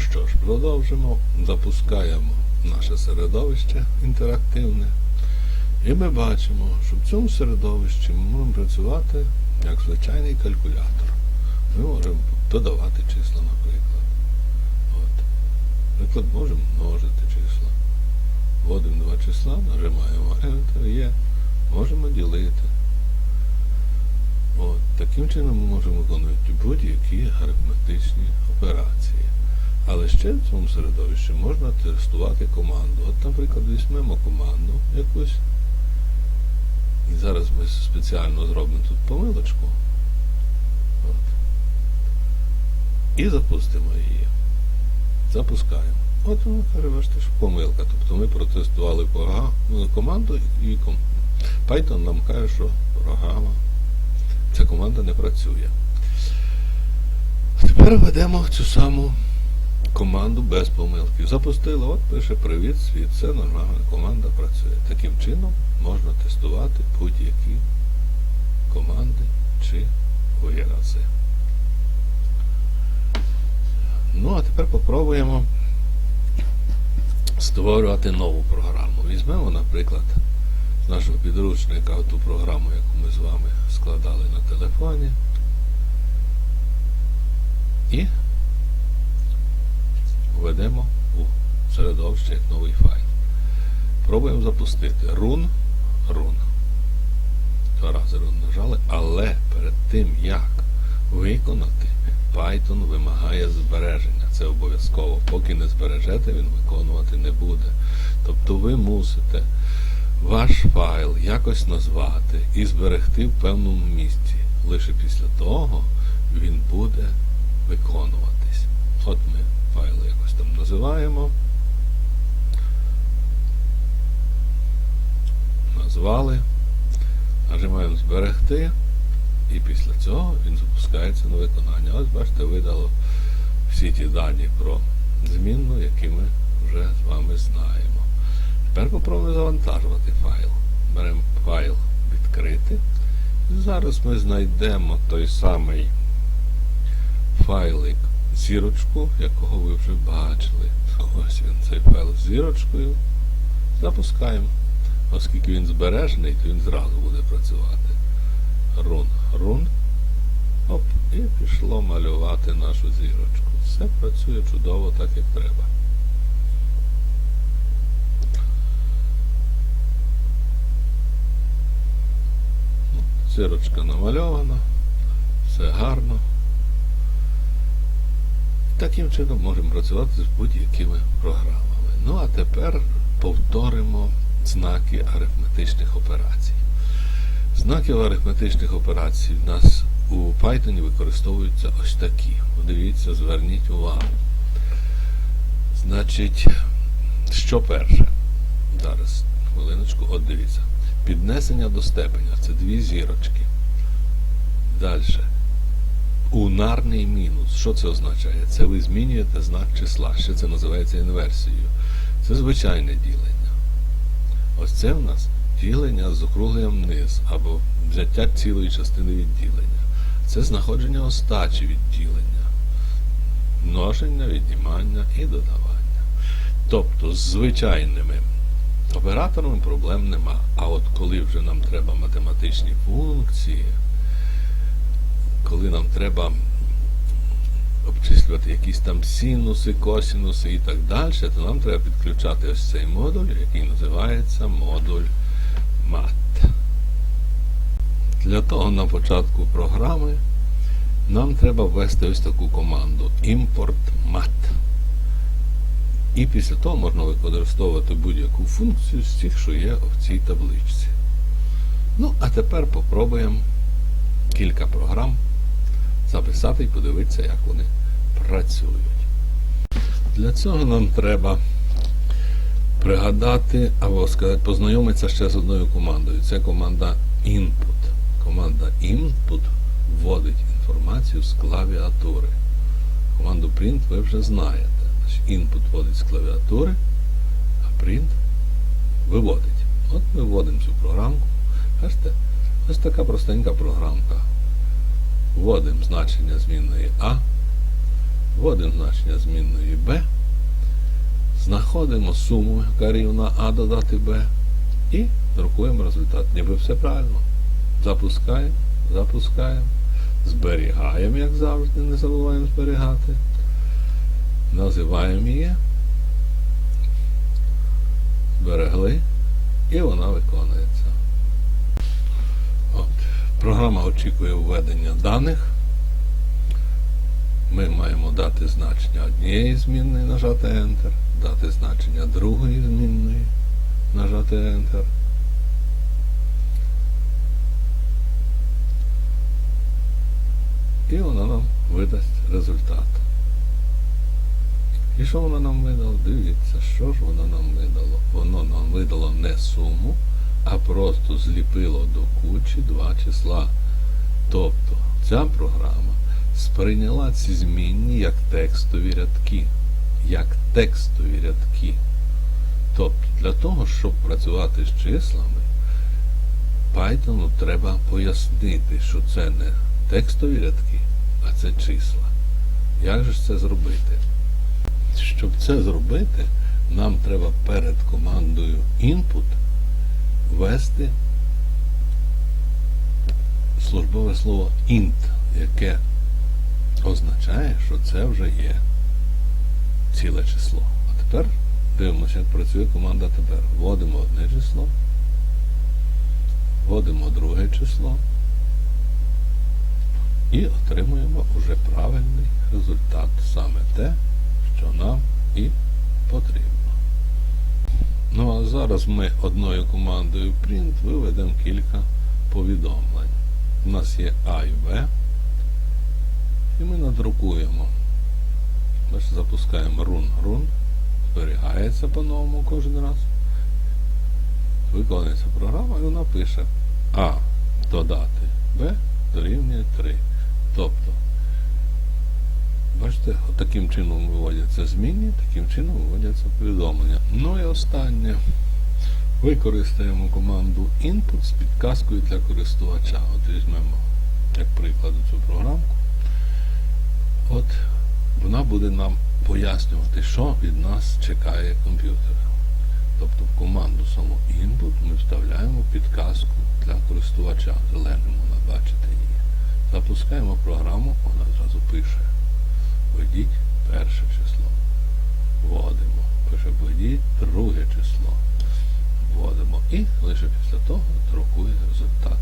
що ж, продовжимо, запускаємо наше середовище інтерактивне. І ми бачимо, що в цьому середовищі ми можемо працювати як звичайний калькулятор. Ми можемо додавати числа, наприклад. От. Наприклад, можемо множити числа. Вводимо два числа, нажимаємо Enter, є. Можемо ділити. От. Таким чином ми можемо виконувати будь-які арифметичні операції. Але ще в цьому середовищі можна тестувати команду. От, наприклад, візьмемо команду якусь. І зараз ми спеціально зробимо тут помилочку. От. І запустимо її. Запускаємо. От воно каже, бачите, що помилка. Тобто ми протестували ну, команду і Python нам каже, що програма, ця команда не працює. Тепер ведемо цю саму команду без помилки. Запустили, от пише Привіт, світ, це нормальна команда працює. Таким чином можна тестувати будь-які команди чи вирази. Ну, а тепер попробуємо створювати нову програму. Візьмемо, наприклад, з нашого підручника ту програму, яку ми з вами складали на телефоні. І введемо у середовище новий файл. Пробуємо запустити run, run. Два рази run нажали, але перед тим, як виконати, Python вимагає збереження. Це обов'язково. Поки не збережете, він виконувати не буде. Тобто ви мусите ваш файл якось назвати і зберегти в певному місці. Лише після того він буде виконуватись. От ми файл якось там називаємо. Назвали. Нажимаємо зберегти. І після цього він запускається на виконання. Ось бачите, видало всі ті дані про змінну, які ми вже з вами знаємо. Тепер попробуємо завантажувати файл. Беремо файл відкрити. І зараз ми знайдемо той самий файлик зірочку, якого ви вже бачили. Ось він цей файл з зірочкою. Запускаємо. Оскільки він збережений, то він зразу буде працювати. Рун, рун. Оп, і пішло малювати нашу зірочку. Все працює чудово, так як треба. Ну, Зірочка намальована, все гарно. Таким чином можемо працювати з будь-якими програмами. Ну а тепер повторимо знаки арифметичних операцій. Знаки арифметичних операцій в нас у Python використовуються ось такі. Подивіться, зверніть увагу. Значить, що перше? Зараз, хвилиночку, от дивіться. Піднесення до степеня це дві зірочки. Далі. Унарний мінус. Що це означає? Це ви змінюєте знак числа. Ще це називається інверсією. Це звичайне ділення. Ось це в нас ділення з округленням вниз або взяття цілої частини відділення. Це знаходження остачі відділення, множення, віднімання і додавання. Тобто з звичайними операторами проблем нема. А от коли вже нам треба математичні функції, коли нам треба обчислювати якісь там синуси, косинуси і так далі, то нам треба підключати ось цей модуль, який називається модуль MAT. Для того на початку програми нам треба ввести ось таку команду import mat. І після того можна використовувати будь-яку функцію з тих, що є в цій табличці. Ну, а тепер попробуємо кілька програм записати і подивитися, як вони працюють. Для цього нам треба пригадати або сказати, познайомитися ще з одною командою. Це команда input. Команда input вводить інформацію з клавіатури. Команду print ви вже знаєте. Input вводить з клавіатури, а print виводить. От ми вводимо цю програмку. Бачите, ось така простенька програмка. Вводимо значення змінної А, Вводимо значення змінної b, знаходимо суму, яка рівна А додати b, і друкуємо результат. Ніби все правильно. Запускаємо, запускаємо, зберігаємо, як завжди, не забуваємо зберігати. Називаємо її. Зберегли, і вона виконується. От. Програма очікує введення даних. Ми маємо дати значення однієї змінної, нажати Enter, дати значення другої змінної, нажати Enter. І вона нам видасть результат. І що воно нам видало? Дивіться, що ж воно нам видало? Воно нам видало не суму, а просто зліпило до кучі два числа. Тобто ця програма сприйняла ці змінні як текстові рядки. Як текстові рядки. Тобто, для того, щоб працювати з числами, Python треба пояснити, що це не текстові рядки, а це числа. Як же це зробити? Щоб це зробити, нам треба перед командою input ввести службове слово int, яке означає, що це вже є ціле число. А тепер дивимося, як працює команда тепер. Вводимо одне число, вводимо друге число і отримуємо вже правильний результат, саме те, що нам і потрібно. Ну а зараз ми одною командою print виведемо кілька повідомлень. У нас є А і В. І ми надрукуємо. Бачите, запускаємо run run. Зберігається по-новому кожен раз. Виконується програма і вона пише А додати Б дорівнює 3. Тобто, бачите, таким чином виводяться змінні, таким чином виводяться повідомлення. Ну і останнє. Використаємо команду input з підказкою для користувача. От візьмемо, як приклад, цю програмку. От вона буде нам пояснювати, що від нас чекає комп'ютер. Тобто в команду саму input ми вставляємо підказку для користувача. Зеленим вона бачите її. Запускаємо програму, вона зразу пише. Введіть перше число. Вводимо. Пише введіть друге число. Вводимо і лише після того друкує результат.